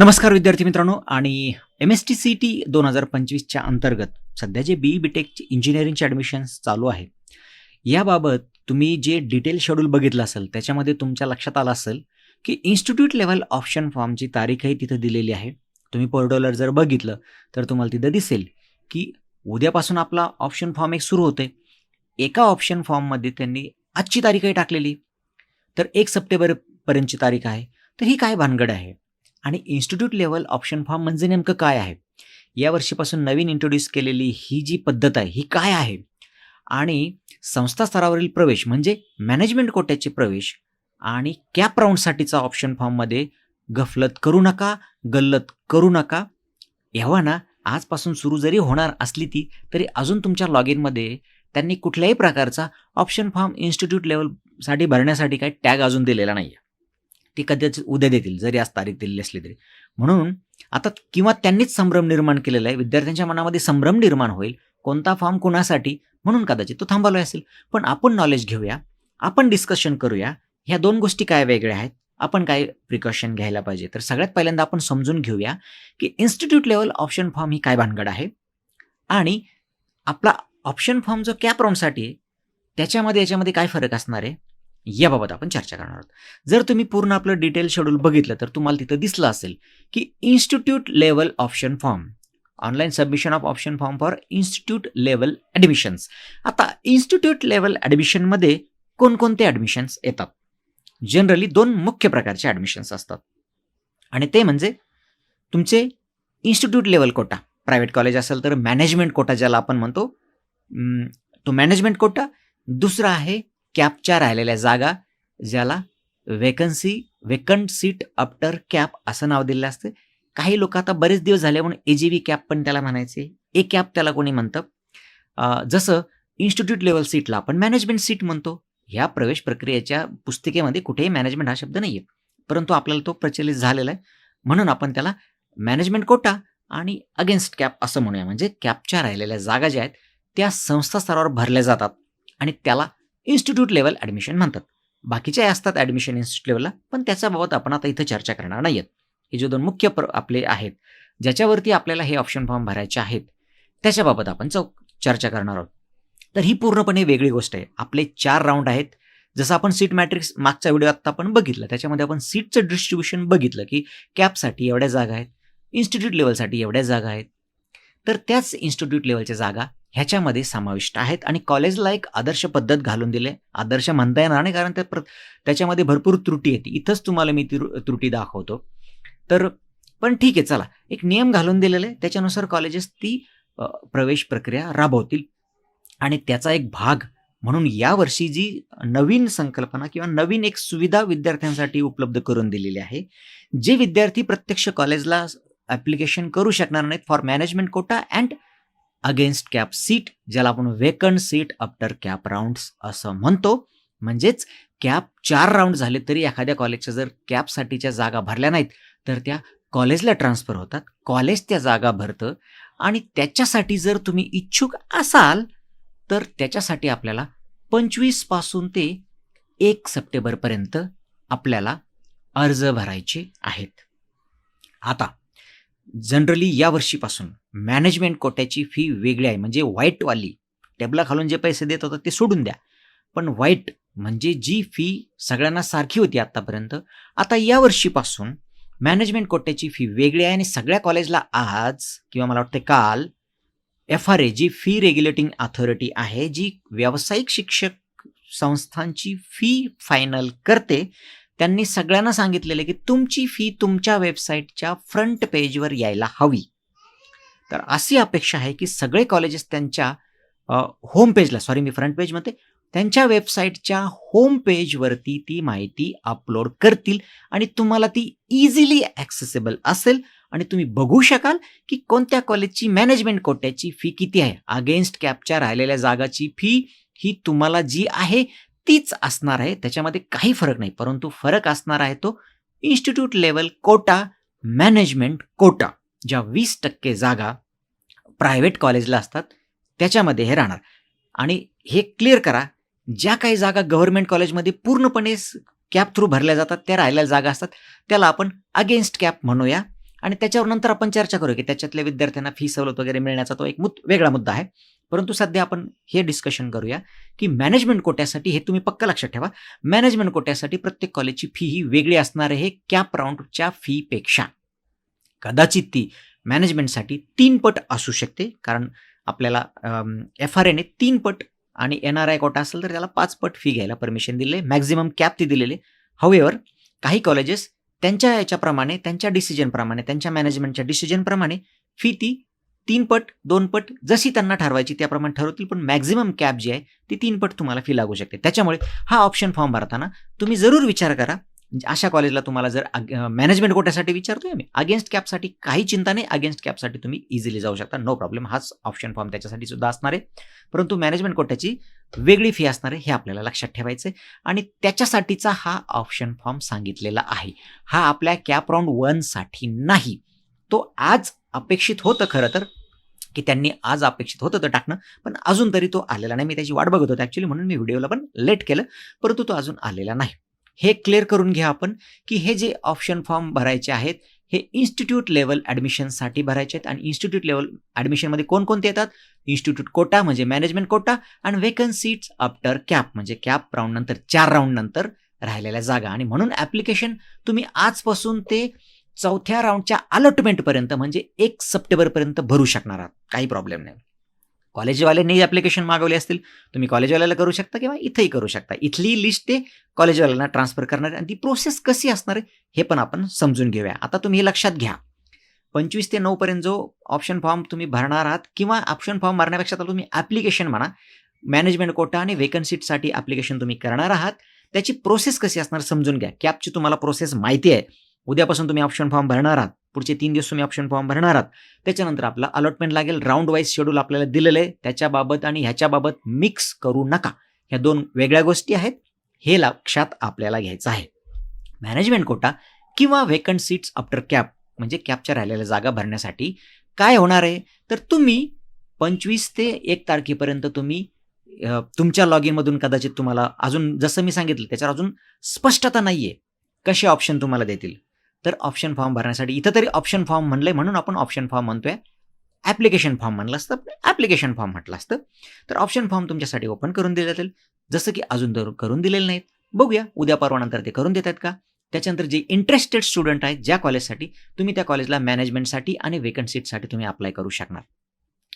नमस्कार विद्यार्थी मित्रांनो आणि M S T C T दोन हजार पंचवीसच्या अंतर्गत सध्या जे बी बी टेकची इंजिनिअरिंगचे ॲडमिशन्स चालू आहे याबाबत तुम्ही जे डिटेल शेड्यूल बघितलं असेल त्याच्यामध्ये तुमच्या लक्षात आलं असेल की इन्स्टिट्यूट लेवल ऑप्शन फॉर्मची तारीखही तिथं दिलेली आहे. तुम्ही पोर्टलवर जर बघितलं तर तुम्हाला तिथं दिसेल की उद्यापासून आपला ऑप्शन फॉर्म एक सुरू होते एका ऑप्शन फॉर्ममध्ये त्यांनी आजची तारीखही टाकलेली. तर एक सप्टेंबरपर्यंतची तारीख आहे. तर ही काय भानगड आहे? आणि इन्स्टिट्यूट लेवल ऑप्शन फॉर्म म्हणजे नेमकं काय आहे? या वर्षीपासून नवीन इंट्रोड्यूस केलेली ही जी पद्धत आहे ही काय आहे? आणि संस्था स्तरावरील प्रवेश म्हणजे मॅनेजमेंट कोट्याचे प्रवेश आणि कॅप राऊंडसाठीचा ऑप्शन फॉर्ममध्ये गफलत करू नका गल्लत करू नका. एव्हा ना आजपासून सुरू जरी होणार असली ती तरी अजून तुमच्या लॉग इनमध्ये त्यांनी कुठल्याही प्रकारचा ऑप्शन फॉर्म इन्स्टिट्यूट लेवलसाठी भरण्यासाठी काही टॅग अजून दिलेला नाही आहे ती कदाचित उद्या देतील जरी आज तारीख दिलेली असली तरी. म्हणून आता किंवा त्यांनीच संभ्रम निर्माण केलेला आहे विद्यार्थ्यांच्या मनामध्ये संभ्रम निर्माण होईल कोणता फॉर्म कुणासाठी म्हणून कदाचित तो थांबवला असेल. पण आपण नॉलेज घेऊया आपण डिस्कशन करूया ह्या दोन गोष्टी काय वेगळ्या आहेत आपण काय प्रिकॉशन घ्यायला पाहिजे? तर सगळ्यात पहिल्यांदा आपण समजून घेऊया की इन्स्टिट्यूट लेवल ऑप्शन फॉर्म ही काय भानगड आहे आणि आपला ऑप्शन फॉर्म जो कॅप राऊंडसाठी आहे त्याच्यामध्ये याच्यामध्ये काय फरक असणार आहे? याबाबत आपण चर्चा करणार आहोत. जर तुम्ही पूर्ण आपलं डिटेल शेड्यूल बघितलं तर तुम्हाला तिथं दिसलं असेल की institute level option form online submission of option form for institute level admissions आता इन्स्टिट्यूट लेवल ॲडमिशनमध्ये कोणकोणते ॲडमिशन्स येतात? जनरली दोन मुख्य प्रकारचे ॲडमिशन्स असतात. आणि ते म्हणजे तुमचे institute level quota private college असेल तर मॅनेजमेंट कोटा ज्याला आपण म्हणतो तो मॅनेजमेंट कोटा दुसरा आहे कॅपच्या राहिलेल्या जागा ज्याला vacancy vacant seat after CAP असं नाव दिलेलं असतं. काही लोक आता बरेच दिवस झाले म्हणून ए जी व्ही कॅप पण त्याला म्हणायचे. ए कॅप त्याला कोणी म्हणतं? जसं इन्स्टिट्यूट लेवल सीटला आपण मॅनेजमेंट सीट म्हणतो. ह्या प्रवेश प्रक्रियेच्या पुस्तिकेमध्ये कुठेही मॅनेजमेंट हा शब्द नाही आहे परंतु आपल्याला तो प्रचलित झालेला आहे. म्हणून आपण त्याला मॅनेजमेंट कोटा आणि अगेन्स्ट कॅप असं म्हणूया. म्हणजे कॅपच्या राहिलेल्या जागा ज्या आहेत त्या संस्था स्तरावर भरल्या जातात. आणि त्याला इन्स्टिट्यूट लेवल ॲडमिशन म्हणतात. बाकीच्या असतात ॲडमिशन इन्स्टिट्यूट लेवलला पण त्याच्याबाबत आपण आता इथं चर्चा करणार नाही आहेत हे जे दोन मुख्य प्र आपले आहेत ज्याच्यावरती आपल्याला हे ऑप्शन फॉर्म भरायचे आहेत त्याच्याबाबत आपण चौ चर्चा करणार आहोत. तर ही पूर्णपणे वेगळी गोष्ट आहे. आपले चार राऊंड आहेत. जसं आपण सीट मॅट्रिक्स मागचा व्हिडिओ आत्ता आपण बघितला त्याच्यामध्ये आपण सीटचं डिस्ट्रीब्युशन बघितलं की कॅपसाठी एवढ्या जागा आहेत इन्स्टिट्यूट लेवलसाठी एवढ्या जागा आहेत. तर त्याच इन्स्टिट्यूट लेवलच्या जागा ह्याच्यामध्ये समाविष्ट आहेत आणि कॉलेजला एक आदर्श पद्धत घालून दिले. आदर्श म्हणता येणार नाही कारण त्या प्र त्याच्यामध्ये भरपूर त्रुटी येते इथंच तुम्हाला मी ती त्रुटी दाखवतो. तर पण ठीक आहे चला. एक नियम घालून दिलेला आहे. त्याच्यानुसार कॉलेजेस ती प्रवेश प्रक्रिया राबवतील. आणि त्याचा एक भाग म्हणून यावर्षी जी नवीन संकल्पना किंवा नवीन एक सुविधा विद्यार्थ्यांसाठी उपलब्ध करून दिलेली आहे जे विद्यार्थी प्रत्यक्ष कॉलेजला ॲप्लिकेशन करू शकणार नाहीत for management quota and against CAP seat ज्याला आपण vacant seat after CAP rounds असं म्हणतो. म्हणजेच कॅप चार राऊंड झाले तरी एखाद्या कॉलेजच्या जर कॅपसाठीच्या जागा भरल्या नाहीत तर त्या कॉलेजला ट्रान्सफर होतात. कॉलेज त्या जागा भरतं आणि त्याच्यासाठी जर तुम्ही इच्छुक असाल तर त्याच्यासाठी आपल्याला पंचवीसपासून ते एक सप्टेंबरपर्यंत आपल्याला अर्ज भरायचे आहेत. आता जनरली या वर्षीपासून मॅनेजमेंट कोट्याची फी वेगळी आहे. म्हणजे व्हाईटवाली टेबला खालून जे पैसे देत होतात ते सोडून द्या. पण व्हाईट म्हणजे जी फी सगळ्यांना सारखी होती आत्तापर्यंत आता या वर्षीपासून मॅनेजमेंट कोट्याची फी वेगळी आहे आणि सगळ्या कॉलेजला आज किंवा मला वाटतं काल एफ आर ए जी फी रेग्युलेटिंग अथॉरिटी आहे जी व्यावसायिक शिक्षक संस्थांची फी फायनल करते. त्यांनी सगळ्यांना सांगितलेलं की तुमची फी तुमच्या वेबसाईटच्या फ्रंट पेजवर यायला हवी. तर अशी अपेक्षा आहे की सगळे कॉलेजेस त्यांच्या होम पेजला सॉरी मी फ्रंट पेज म्हणते त्यांच्या वेबसाईटच्या होम पेजवरती ती माहिती अपलोड करतील आणि तुम्हाला ती इझिली ॲक्सेसेबल असेल आणि तुम्ही बघू शकाल की कोणत्या कॉलेजची मॅनेजमेंट कोट्याची फी किती आहे. अगेन्स्ट कॅपच्या राहिलेल्या जागाची फी ही तुम्हाला जी आहे तीच असणार आहे त्याच्यामध्ये काही फरक नाही. परंतु फरक असणार आहे तो institute level quota management quota ज्या वीस टक्के जागा प्रायव्हेट कॉलेजला असतात त्याच्यामध्ये हे राहणार. आणि हे क्लिअर करा ज्या काही जागा गव्हर्नमेंट कॉलेजमध्ये पूर्णपणे कॅप थ्रू भरल्या जातात त्या राहिलेल्या जागा असतात त्याला आपण अगेन्स्ट कॅप म्हणूया. आणि त्याच्यावर नंतर आपण चर्चा करू की त्याच्यातल्या विद्यार्थ्यांना फी सवलत वगैरे मिळण्याचा तो एक मुद वेगळा मुद्दा आहे. परंतु सध्या आपण हे डिस्कशन करूया की मॅनेजमेंट कोट्यासाठी हे तुम्ही पक्क लक्षात ठेवा. मॅनेजमेंट कोट्यासाठी प्रत्येक कॉलेजची फी ही वेगळी असणार आहे कॅप राऊंडच्या फीपेक्षा कदाचित ती मॅनेजमेंटसाठी तीन पट असू शकते कारण आपल्याला एफ आर एने तीन पट आणि एन आर आय कोटा असेल तर त्याला पाच पट फी घ्यायला परमिशन दिले मॅक्झिमम कॅप ती दिलेले. हवेवर काही कॉलेजेस त्यांच्या याच्याप्रमाणे त्यांच्या डिसिजनप्रमाणे त्यांच्या मॅनेजमेंटच्या डिसिजनप्रमाणे फी ती तीन पट दोन पट जशी त्यांना ठरवायची त्याप्रमाणे ठरवतील पण मॅक्झिमम कॅप जी आहे ती तीन पट तुम्हाला फी लागू शकते. त्याच्यामुळे हा ऑप्शन फॉर्म भरताना तुम्ही जरूर विचार करा. म्हणजे अशा कॉलेजला तुम्हाला जर मॅनेजमेंट कोट्यासाठी विचारतोय मी अगेन्स्ट कॅपसाठी काही चिंता नाही अगेन्स्ट कॅपसाठी तुम्ही इझिली जाऊ शकता. नो प्रॉब्लेम हाच ऑप्शन फॉर्म त्याच्यासाठी सुद्धा असणार आहे. परंतु मॅनेजमेंट कोट्याची वेगळी फी असणार आहे हे आपल्याला लक्षात ठेवायचं आहे. आणि त्याच्यासाठीचा हा ऑप्शन फॉर्म सांगितलेला आहे. हा आपल्या कॅप राऊंड वनसाठी नाही. तो आज अपेक्षित होतं खरं तर की त्यांनी आज अपेक्षित होतं तर टाकणं पण अजून तरी तो आलेला नाही. मी त्याची वाट बघत होतो ॲक्च्युली म्हणून मी व्हिडिओला पण लेट केलं परंतु तो अजून आलेला नाही. हे क्लिअर करून घ्या आपण की हे जे ऑप्शन फॉर्म भरायचे आहेत हे इन्स्टिट्यूट लेवल ॲडमिशनसाठी भरायचे आहेत आणि इन्स्टिट्यूट लेवल ॲडमिशनमध्ये कोणकोणते येतात? इन्स्टिट्यूट कोटा म्हणजे मॅनेजमेंट कोटा आणि वेकन्सीट्स आफ्टर कॅप म्हणजे कॅप राऊंड नंतर चार राऊंड नंतर राहिलेल्या जागा. आणि म्हणून ॲप्लिकेशन तुम्ही आजपासून ते चौथ्या राऊंडच्या अलॉटमेंटपर्यंत म्हणजे एक सप्टेंबरपर्यंत भरू शकणार आहात. काही प्रॉब्लेम नाही. कॉलेजवाल्यांनी ॲप्लिकेशन मागवले असतील. तुम्ही कॉलेजवाल्याला करू शकता किंवा इथंही करू शकता. इथली लिस्ट ते कॉलेजवाल्यांना ट्रान्सफर करणार आणि ती प्रोसेस कशी असणार आहे हे पण आपण समजून घेऊया. आता तुम्ही हे लक्षात घ्या. पंचवीस ते नऊपर्यंत जो ऑप्शन फॉर्म तुम्ही भरणार आहात किंवा ऑप्शन फॉर्म भरण्यापेक्षा आता तुम्ही ॲप्लिकेशन म्हणा मॅनेजमेंट कोटा आणि वेकन्सीटसाठी ॲप्लिकेशन तुम्ही करणार आहात. त्याची प्रोसेस कशी असणार समजून घ्या. कॅपची तुम्हाला प्रोसेस माहिती आहे. उद्यापासून तुम्ही ऑप्शन फॉर्म भरणार आहात. पुढचे तीन दिवस तुम्ही ऑप्शन फॉर्म भरणार आहात. त्याच्यानंतर आपला अलॉटमेंट लागेल. राऊंड वाईज शेड्यूल आपल्याला दिलेलं आहे. त्याच्याबाबत आणि ह्याच्याबाबत मिक्स करू नका. ह्या दोन वेगळ्या गोष्टी आहेत. हे लक्षात आपल्याला घ्यायचं आहे. मॅनेजमेंट कोटा किंवा वेकंट सीट्स आफ्टर कॅप म्हणजे कॅपच्या राहिलेल्या जागा भरण्यासाठी काय होणार आहे? तर तुम्ही पंचवीस ते एक तारखेपर्यंत तुम्ही तुमच्या लॉग इनमधून कदाचित तुम्हाला अजून जसं मी सांगितलं त्याच्यावर अजून स्पष्टता नाही आहे कसे ऑप्शन तुम्हाला देतील? तर ऑप्शन फॉर्म भरण्यासाठी. इथं तरी ऑप्शन फॉर्म म्हणलंय म्हणून आपण ऑप्शन फॉर्म म्हणतोय. ॲप्लिकेशन फॉर्म म्हणलं असतं. ॲप्लिकेशन फॉर्म म्हटलं असतं. तर ऑप्शन फॉर्म तुमच्यासाठी ओपन करून दिले जातील. जसं की अजून तर करून दिलेले नाहीत. बघूया उद्या परवानंतर ते करून देतात का? त्याच्यानंतर जे इंटरेस्टेड स्टुडंट आहेत ज्या कॉलेजसाठी तुम्ही त्या कॉलेजला मॅनेजमेंटसाठी आणि वेकन्सीटसाठी तुम्ही अप्लाय करू शकणार.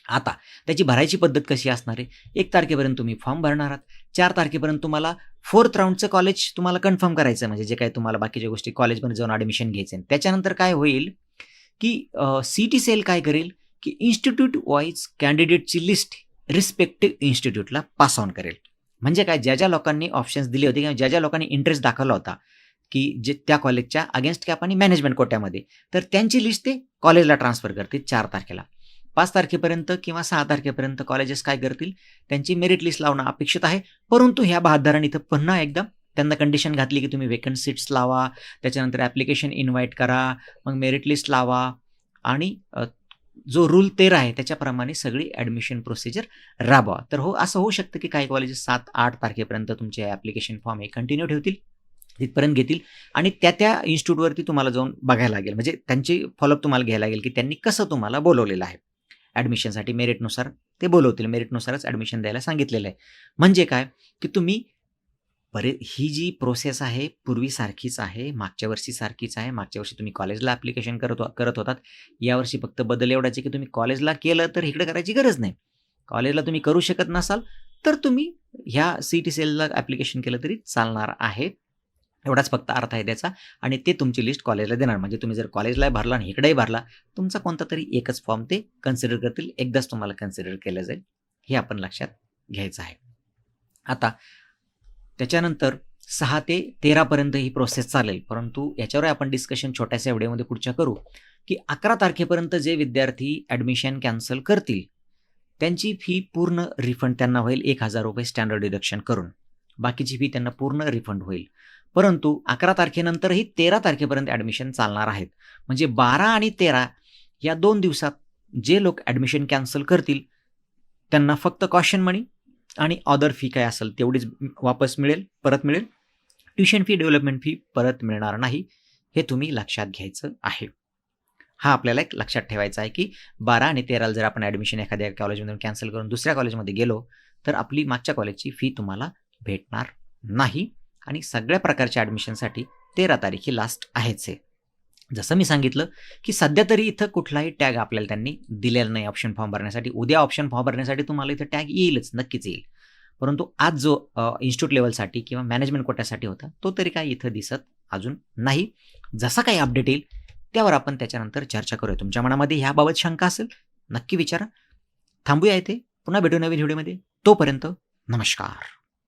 आता त्याची भरायची पद्धत कशी असणार आहे? एक तारखेपर्यंत तुम्ही फॉर्म भरणार आहात. चार तारखेपर्यंत तुम्हाला फोर्थ राऊंडचं कॉलेज तुम्हाला कन्फर्म करायचं म्हणजे जे काही तुम्हाला बाकीच्या गोष्टी कॉलेजमध्ये जाऊन ॲडमिशन घ्यायचे त्याच्यानंतर काय होईल की सी टी सेल काय करेल? की इन्स्टिट्यूट वाईज कॅन्डिडेटची लिस्ट रिस्पेक्टिव्ह इन्स्टिट्यूटला पास ऑन करेल. म्हणजे काय? ज्या ज्या लोकांनी ऑप्शन्स दिले होते किंवा ज्या ज्या लोकांनी इंटरेस्ट दाखवला होता की जे त्या कॉलेजच्या अगेन्स्ट कॅप आणि मॅनेजमेंट कोट्यामध्ये तर त्यांची लिस्ट ते कॉलेजला ट्रान्सफर करतील चार तारखेला. पाच तारखेपर्यंत किंवा सहा तारखेपर्यंत कॉलेजेस काय करतील त्यांची मेरिट लिस्ट लावणं अपेक्षित आहे. परंतु ह्या बहादरांनी इथं पुन्हा एकदा त्यांना कंडिशन घातली की तुम्ही वेकंट सीट्स लावा त्याच्यानंतर ॲप्लिकेशन इन्व्हाइट करा मग मेरिट लिस्ट लावा आणि जो रूल तेरा आहे त्याच्याप्रमाणे सगळी ॲडमिशन प्रोसिजर राबवा. तर हो असं होऊ शकतं की काही कॉलेजेस सात आठ तारखेपर्यंत तुमचे ॲप्लिकेशन फॉर्म हे कंटिन्यू ठेवतील तिथपर्यंत घेतील आणि त्या त्या इन्स्टिट्यूटवरती तुम्हाला जाऊन बघायला लागेल. म्हणजे त्यांची फॉलोअप तुम्हाला घ्यायला लागेल की त्यांनी कसं तुम्हाला बोलवलेलं आहे. ॲडमिशनसाठी मेरिटनुसार ते बोलवतील मेरिटनुसारच ॲडमिशन द्यायला सांगितलेलं आहे. म्हणजे काय? की तुम्ही बरे ही जी प्रोसेस आहे पूर्वीसारखीच आहे मागच्या वर्षी सारखीच आहे मागच्या वर्षी तुम्ही कॉलेजला ॲप्लिकेशन करत हो, करत होतात. यावर्षी फक्त बदल एवढाचे की तुम्ही कॉलेजला केलं तर इकडे करायची गरज नाही. कॉलेजला तुम्ही करू शकत नसाल तर तुम्ही ह्या सी टी सेलला ॲप्लिकेशन केलं तरी चालणार आहे. एवढाच फक्त अर्थ आहे त्याचा आणि ते तुमची लिस्ट कॉलेजला देणार. म्हणजे तुम्ही जर कॉलेजला भरला आणि इकडेही भरला तुमचा कोणता तरी एकच फॉर्म ते कन्सिडर करतील. एकदाच तुम्हाला कन्सिडर केलं जाईल. हे आपण लक्षात घ्यायचं आहे. आता त्याच्यानंतर सहा ते तेरापर्यंत ही प्रोसेस चालेल. परंतु याच्यावर आपण डिस्कशन छोट्याशा व्हिडिओमध्ये पुढच्या करू की अकरा तारखेपर्यंत जे विद्यार्थी ॲडमिशन कॅन्सल करतील त्यांची फी पूर्ण रिफंड त्यांना होईल. एक हजार रुपये स्टँडर्ड डिडक्शन करून. बाकीची फी त्यांना पूर्ण रिफंड होईल. परंतु अकरा तारखेनंतरही तेरा तारखेपर्यंत ॲडमिशन चालणार आहेत. म्हणजे बारा आणि तेरा या दोन दिवसात जे लोक ॲडमिशन कॅन्सल करतील त्यांना फक्त कॉशन मनी आणि ऑदर फी काय असेल तेवढीच वापस मिळेल परत मिळेल. ट्युशन फी डेव्हलपमेंट फी परत मिळणार नाही हे तुम्ही लक्षात घ्यायचं आहे. हा आपल्याला एक लक्षात ठेवायचा आहे की बारा आणि तेराला जर आपण ॲडमिशन एखाद्या कॉलेजमधून कॅन्सल करून दुसऱ्या कॉलेजमध्ये गेलो तर आपली मागच्या कॉलेजची फी तुम्हाला भेटणार नाही. आणि सगळ्या प्रकारच्या ॲडमिशनसाठी तेरा तारीख ही लास्ट आहेच आहे जसं मी सांगितलं की सध्या तरी इथं कुठलाही टॅग आपल्याला त्यांनी दिलेला नाही ऑप्शन फॉर्म भरण्यासाठी. उद्या ऑप्शन फॉर्म भरण्यासाठी तुम्हाला इथं टॅग येईलच नक्कीच येईल. परंतु आज जो इन्स्टिट्यूट लेवलसाठी किंवा मॅनेजमेंट कोट्यासाठी होता तो तरी काय इथं दिसत अजून नाही. जसा काही अपडेट येईल त्यावर आपण त्याच्यानंतर चर्चा करूया. तुमच्या मनामध्ये ह्याबाबत शंका असेल नक्की विचारा. थांबूया येते पुन्हा भेटू नवीन व्हिडिओमध्ये तोपर्यंत नमस्कार.